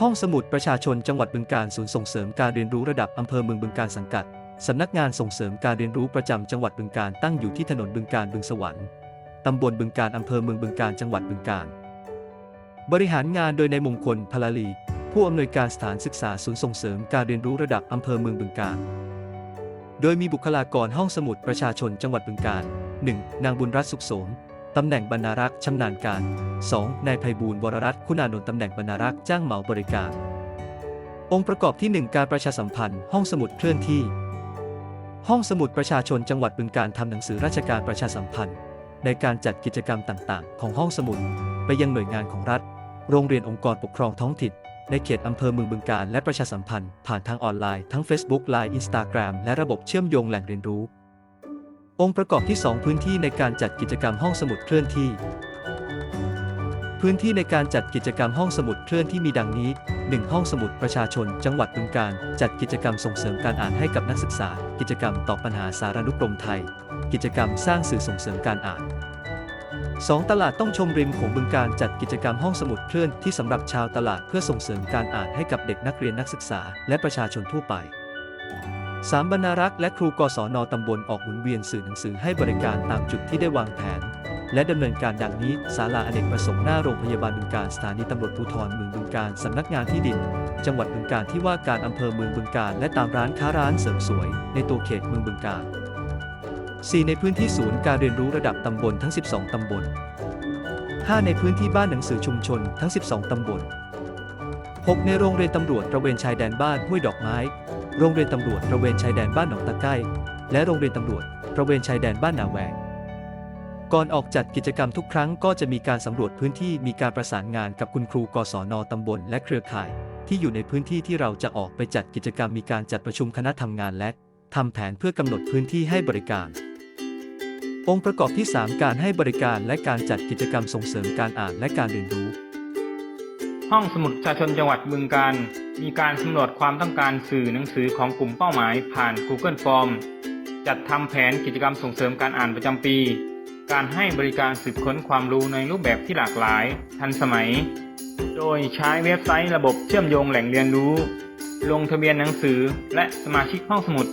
ห้องสมุดประชาชนจังหวัดบึงกาฬศูนย์ส่งเสริมการเรียนรู้ระดับอำเภอเมืองบึงกาฬสังกัดสำนักงานส่งเสริมการเรียนรู้ประจำจังหวัดบึงกาฬตั้งอยู่ที่ถนนบึงกาฬบึงสวรรค์ตำบลบึงกาฬอำเภอเมืองบึงกาฬจังหวัดบึงกาฬบริหารงานโดยนายมงคลพลาลี ผู้อำนวยการสถานศึกษาศูนย์ส่งเสริมการเรียนรู้ระดับอำเภอเมืองบึงกาฬโดยมีบุคลากรห้องสมุดประชาชนจังหวัดบึงกาฬ 1. นางบุญรัตน์สุขสม ตำแหน่งบรรณารักษ์ชำนาญการ 2. นายไพบูลย์วรรัตน์คุณานนท์ตำแหน่งบรรณารักษ์จ้างเหมาบริการ องค์ประกอบที่ 1 การประชาสัมพันธ์ ห้องสมุดเคลื่อนที่ ห้องสมุดประชาชนจังหวัดบึงการทำหนังสือราชการประชาสัมพันธ์ ในการจัดกิจกรรมต่างๆ ของห้องสมุด ไปยังหน่วยงานของรัฐ โรงเรียนองค์กรปกครองท้องถิ่นในเขตอำเภอเมืองบึงการและประชาสัมพันธ์ ผ่านทางออนไลน์ทั้ง Facebook Line Instagram และระบบเชื่อมโยงแหล่งเรียนรู้ องค์ประกอบที่ 2 พื้นที่ในการจัดกิจกรรมห้องสมุดเคลื่อนที่ พื้นที่ในการจัดกิจกรรมห้องสมุดเคลื่อนที่มีดังนี้ 1. ห้องสมุดประชาชน จังหวัดบึงการ จัดกิจกรรมส่งเสริมการอ่านให้กับนักศึกษา กิจกรรมตอบปัญหาสารานุกรมไทย กิจกรรมสร้างสื่อส่งเสริมการอ่าน 2. ตลาดต้องชมริมของบึงการจัดกิจกรรมห้องสมุดเคลื่อนที่สำหรับชาวตลาดเพื่อส่งเสริมการอ่านให้กับเด็กนักเรียนนักศึกษา และประชาชนทั่วไป 3. บรรณารักษ์และครูกศนตำบลออกหมุนเวียนสื่อหนังสือให้บริการตามจุดที่ได้วางแผน และดำเนินการดังนี้ศาลาอเนกประสงค์หน้าโรงพยาบาลบึงการสถานีตำรวจภูธรเมืองบึงการสำนักงานที่ดิน จังหวัดบึงการที่ว่าการอำเภอเมืองบึงการและตามร้านค้าร้านเสริมสวย ในตัวเขตเมืองบึงการ 4. ในพื้นที่ศูนย์การเรียนรู้ระดับตำบลทั้ง 12 ตำบล 5. ในพื้นที่บ้านหนังสือชุมชนทั้ง 12 ตำบล 6. ในโรงเรียนตำรวจตระเวนชายแดนบ้านห้วยดอกไม้ โรงเรียนตำรวจตระเวนชายแดนบ้านหนองตะไก้และโรงเรียนตำรวจตระเวนชายแดนบ้านนาแวงก่อนออกจัดกิจกรรมทุกครั้งก็จะมีการสำรวจพื้นที่มีการประสานงานกับคุณครูกศนตำบลและเครือข่าย ที่อยู่ในพื้นที่ที่เราจะออกไปจัดกิจกรรมมีการจัดประชุมคณะทำงานและทำแผนเพื่อกำหนดพื้นที่ให้บริการ องค์ประกอบที่ 3 การให้บริการและการจัดกิจกรรมส่งเสริมการอ่านและการเรียนรู้ ห้องสมุดประชาชนจังหวัดบึงการ มีการสำรวจความต้องการสื่อหนังสือของกลุ่มเป้าหมายผ่าน Google Form จัดทำแผนกิจกรรมส่งเสริมการอ่านประจำปี การให้บริการสืบค้นความรู้ในรูปแบบที่หลากหลาย ทันสมัย โดยใช้เว็บไซต์ระบบเชื่อมโยงแหล่งเรียนรู้ ลงทะเบียนหนังสือและสมาชิกห้องสมุด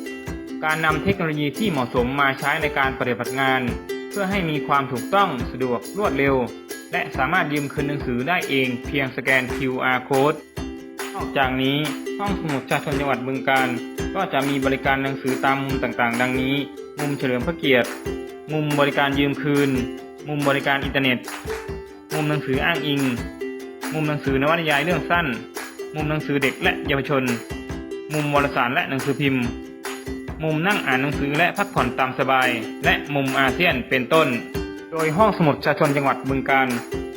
การนำเทคโนโลยีที่เหมาะสมมาใช้ในการปฏิบัติงาน เพื่อให้มีความถูกต้องสะดวกรวดเร็ว และสามารถยืมคืนหนังสือได้เองเพียงสแกน QR code นอกจากนี้ห้องสมุดชาชนจังหวัดบึงการก็จะมีบริการหนังสือตามมุมต่างๆ ดังนี้ มุมเฉลิมพระเกียรติ มุมบริการยืมคืน มุมบริการอินเทอร์เน็ต มุมหนังสืออ้างอิง มุมหนังสือนวนิยายเรื่องสั้น มุมหนังสือเด็กและเยาวชน มุมวารสารและหนังสือพิมพ์ มุมนั่งอ่านหนังสือและพักผ่อนตามสบาย และมุมอาเซียนเป็นต้น โดยห้องสมุดชาชนจังหวัดบึงการ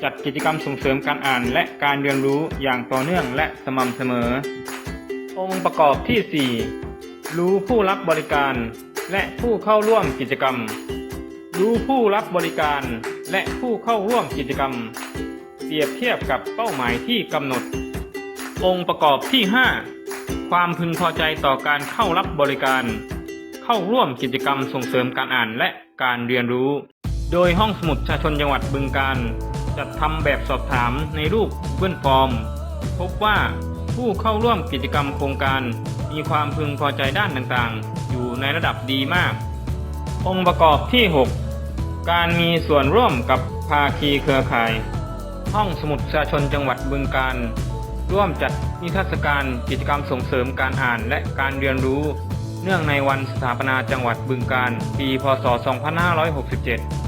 จัดกิจกรรมส่งเสริมการอ่านและการเรียนรู้อย่างต่อเนื่องและสม่ำเสมอ องค์ประกอบที่ 4 รู้ผู้รับบริการ และผู้เข้าร่วมกิจกรรม รู้ผู้รับบริการและผู้เข้าร่วมกิจกรรม เปรียบเทียบกับเป้าหมายที่กำหนด องค์ประกอบที่ 5 ความพึงพอใจต่อการเข้ารับบริการ เข้าร่วมกิจกรรมส่งเสริมการอ่านและการเรียนรู้ โดยห้องสมุดชาชนจังหวัดบึงการจัดทำแบบสอบถามในรูปเบื้อนฟอร์ม พบว่าผู้เข้าร่วมกิจกรรมโครงการมีความพึงพอใจด้านต่างๆ อยู่ในระดับดีมาก องค์ประกอบที่ 6 การมีส่วนร่วมกับภาคีเครือข่าย ห้องสมุดชาชนจังหวัดบึงการ ร่วมจัดนิทรรศการกิจกรรมส่งเสริมการอ่านและการเรียนรู้ เนื่องในวันสถาปนาจังหวัดบึงการ ปี พศ 2567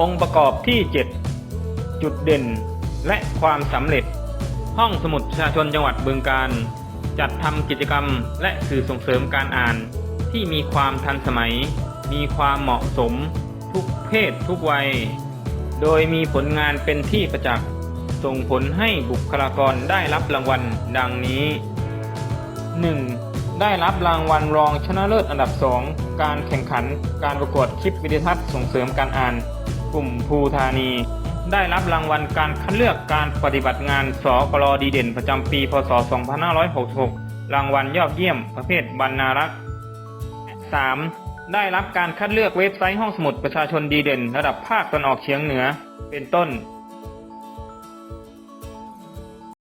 องค์ประกอบที่ 7 จุดเด่น และความสำเร็จ ห้องสมุดประชาชนจังหวัดบึงการ จัดทำกิจกรรมและสื่อส่งเสริมการอ่าน ที่มีความทันสมัย มีความเหมาะสม ทุกเพศทุกวัย โดยมีผลงานเป็นที่ประจักษ์ส่งผลให้บุคลากรได้รับรางวัลดังนี้ 1. ได้รับรางวัลรองชนะเลิศอันดับ 2 การแข่งขันการประกวดคลิปวิดีทัศน์ส่งเสริมการอ่าน กลุ่มภูธานี ได้รับรางวัลการคัดเลือกการปฏิบัติงานสกรดีเด่นประจำปี พศ 2566 รางวัลยอดเยี่ยมประเภทบรรณารักษ์ 3. ได้รับการคัดเลือกเว็บไซต์ห้องสมุดประชาชนดีเด่น ระดับภาคตะวันออกเฉียงเหนือ เป็นต้น